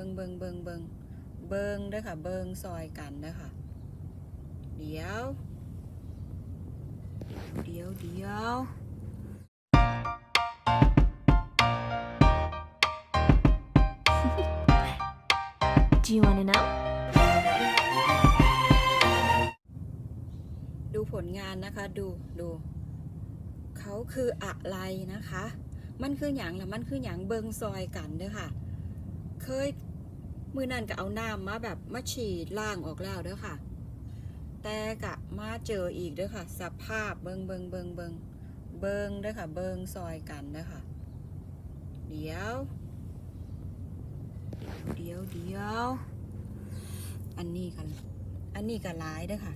บิ่งเบิ่งเบิ่งเบิ่งเบิ่งเด้อค่ะ เบิ่งซอยกันเด้อค่ะเดี๋ยว เดี๋ยวเดี๋ยว Do you want to know? ดูผลงานนะคะ ดูดู เขาคืออะไรนะคะ มันคืออย่างละมันคืออย่างเบิงซอยกันเด้อค่ะ เคย มือนั่นก็เอาน้ำมาแบบมาฉีดล่างออกแล้วเด้อค่ะ แต่กะมาเจออีกเด้อค่ะ สภาพเบิงเบิงเบิงเบิงเบิงเด้อค่ะ เบิงซอยกันเด้อค่ะ เดี๋ยว เดี๋ยวเดี๋ยว อันนี้กัน อันนี้ก็ร้ายเด้อค่ะ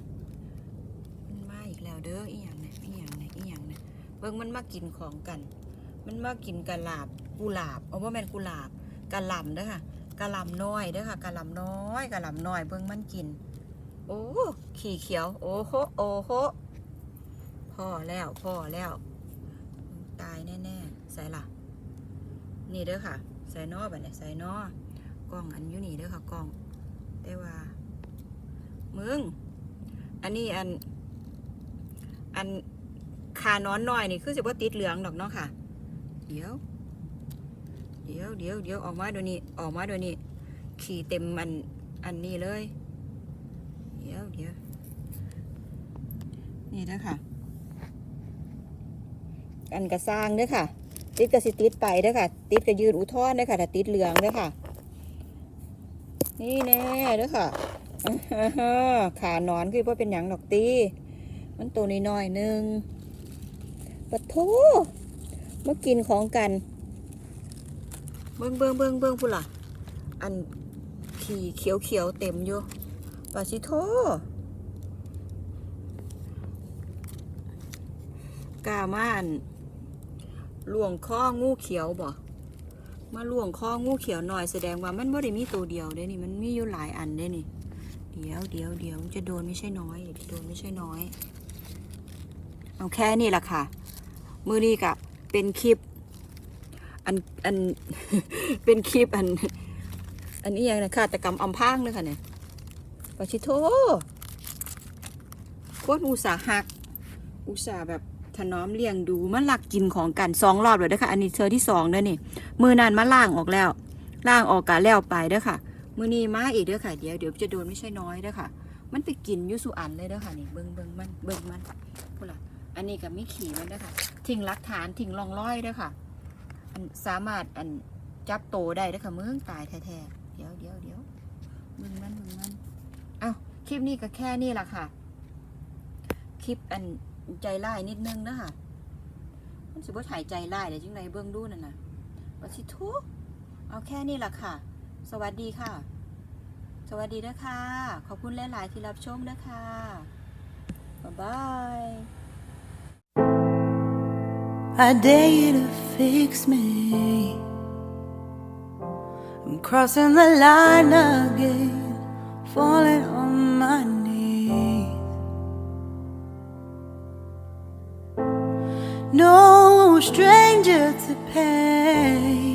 มันมาอีกแล้วเด้ออีหยังเนี่ยอีหยังเนี่ยอีหยังเนี่ยเบิงมันมากินของกัน มันมากินกะหลาบกุหลาบเอาว่าแมนกุหลาบกะหล่ำเด้อค่ะ กะหล่ำน้อยเด้อค่ะกะหล่ำน้อยกะหล่ำน้อยเบิ่งมันกิน โอ้ขี่เขียว โอ้โหโอ้โหพ่อแล้วพ่อแล้ว ตายแน่ๆใส่ละนี่เด้อค่ะ ใส่นอแบบนี้ใส่นอกล้องอันอยู่นี่เด้อค่ะกล้องแต่ว่า มึง อันนี้อัน อันคานอนน้อยนี่คือสิว่าติดเหลืองดอกเนาะค่ะ เดี๋ยว เดี๋ยวเดี๋ยวเดี๋ยวออกมาเดี๋ยวนี้ออกมาเดี๋ยวนี้ขี่เต็มอันอันนี้เลย เดี๋ยวเดี๋ยวนี่นะค่ะ อันกระสร้างเด้อค่ะ ติดกระสิติดไปเด้อค่ะ ติดกระยืนอุทธรเด้อค่ะแต่ติดเหลืองเด้อค่ะ นี่แน่เด้อค่ะอ่าฮะขานอนคือว่าเป็นหยังดอกตีมันตัวน้อยๆหนึ่งปะโทมากินของกัน เบิ้งเบิ้งเบิ้งเบิ้งพูดล่ะ อันขี่เขียวเขียวเต็มอยู่ปาชิโทกล้ามาอันล่วงข้องูเขียวบ่มาล่วงข้องูเขียวหน่อยแสดงว่ามันไม่ได้มีตัวเดียวเด้นี่มันมีอยู่หลายอันเด้นี่ เดี๋ยวเดี๋ยวเดี๋ยวจะโดนไม่ใช่น้อยจะโดนไม่ใช่น้อย เอาแค่นี้แหละค่ะ มือนี้กะเป็นคลิป อันอันเป็นคลิปอัน อันนี้ยังนะฆาตกรรมอำพางเลยค่ะเนี่ยปาชิโทโคตรอุตสาหัก อุตสาแบบถนอมเลี้ยงดูมันหลักกินของกันสองรอบเลยเด้อค่ะอันนี้เธอที่สองเด้อนี่ มือนานมาล่างออกแล้ว ล่างออกกะแล้วไปเด้อค่ะ มือนี้มาอีกเด้อค่ะ เดี๋ยวเดี๋ยวจะโดนไม่ใช่น้อยเด้อค่ะ มันไปกินยุสุอันเลยเด้อค่ะนี่เบิงเบิงมันเบิงมันพูดละอันนี้กับมีขี่มันเด้อค่ะ ทิ้งหลักฐานทิ้งรองร้อยเด้อค่ะ สามารถอันจับโตได้ด้อค่ะมึงตายแท้ๆเดี๋ยวเดี๋ยวเดี๋ยวมึงมันมึงมันเอาคลิปนี้ก็แค่นี้แหละค่ะ คลิปอันใจร้ายนิดนึงนะคะมันสิบ่ถ่ายใจร้ายเลยจังไดเบิ่งดูนั่นนะว่าสิทุกเอาแค่นี้แหละค่ะ สวัสดีค่ะ สวัสดีนะคะ ขอบคุณหลายๆที่รับชมนะคะบ๊ายบาย I dare you to fix me. I'm crossing the line again, falling on my knees. No stranger to pain.